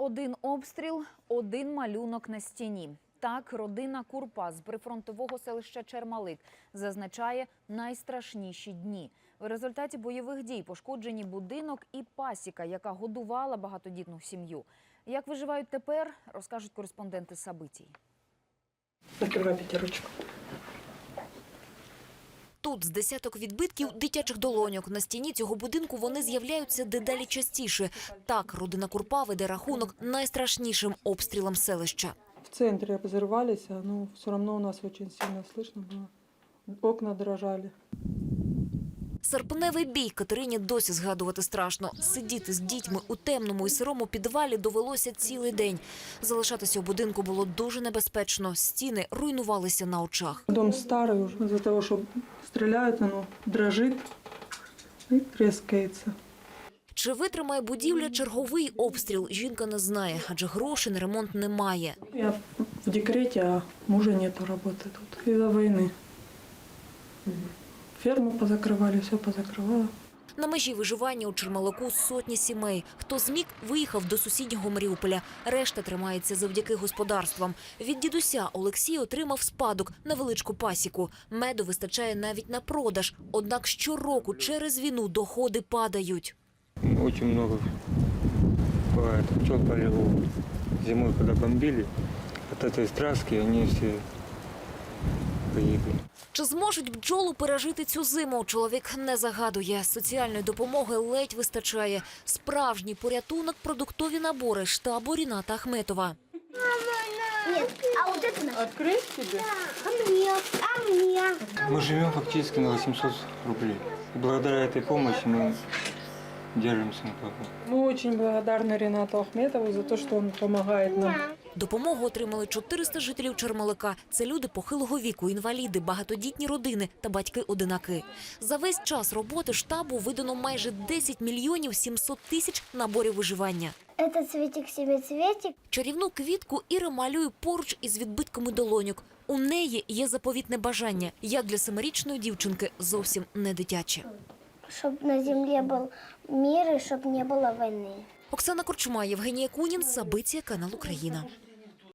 Один обстріл, один малюнок на стіні. Так, родина Курпа з прифронтового селища Чермалик зазначає найстрашніші дні. В результаті бойових дій пошкоджені будинок і пасіка, яка годувала багатодітну сім'ю. Як виживають тепер, розкажуть кореспонденти Сабитій. Закривай п'ятерочку. Тут з десяток відбитків дитячих долоньок. На стіні цього будинку вони з'являються дедалі частіше. Так, родина Курпа веде рахунок найстрашнішим обстрілам селища. В центрі взорвались, ну все одно у нас очень сильно слышно було. Окна дрожали. Серпневий бій Катерині досі згадувати страшно. Сидіти з дітьми у темному і сирому підвалі довелося цілий день. Залишатися у будинку було дуже небезпечно. Стіни руйнувалися на очах. Дом старый уже. Из-за того, что стреляют, оно дрожит и трескается. Чи витримає будівля черговий обстріл? Жінка не знає, адже грошей на ремонт немає. Я в декрете, а мужа нету работы тут из-за войны. Ферму позакрывали, все позакрывало. На межі виживання у Чермалику сотні сімей. Хто зміг, виїхав до сусіднього Маріуполя. Решта тримається завдяки господарствам. Від дідуся Олексій отримав спадок невеличку пасіку. Меду вистачає навіть на продаж. Однак щороку через війну доходи падають. Очень много бывает пчел полегло. Зимой, когда бомбили, от этой страски они все погибли. Чи зможуть бджолу пережити цю зиму? Чоловік не загадує. Соціальної допомоги ледь вистачає. Справжній порятунок – продуктові набори штабу Ріната Ахметова. Нет, а вот это на- Открыть тебе? а мне, а мне. Мы живем фактически на 800 рублей. И благодаря этой помощи мы держимся на плаву. Мы очень благодарны Ренату Ахметову за то, что он помогает нам. Допомогу отримали 400 жителів Чермалика. Це люди похилого віку, інваліди, багатодітні родини та батьки-одинаки. За весь час роботи штабу видано майже 10 мільйонів 700 тисяч наборів виживання. Это цветик-семицветик. Чарівну квітку Іра малює поруч із відбитками долоньок. У неї є заповітне бажання, як для семирічної дівчинки, зовсім не дитяче. Чтобы на земле был мир и чтобы не было войны. Оксана Корчма, Євгенія Кунін, Сабиція, канал Україна.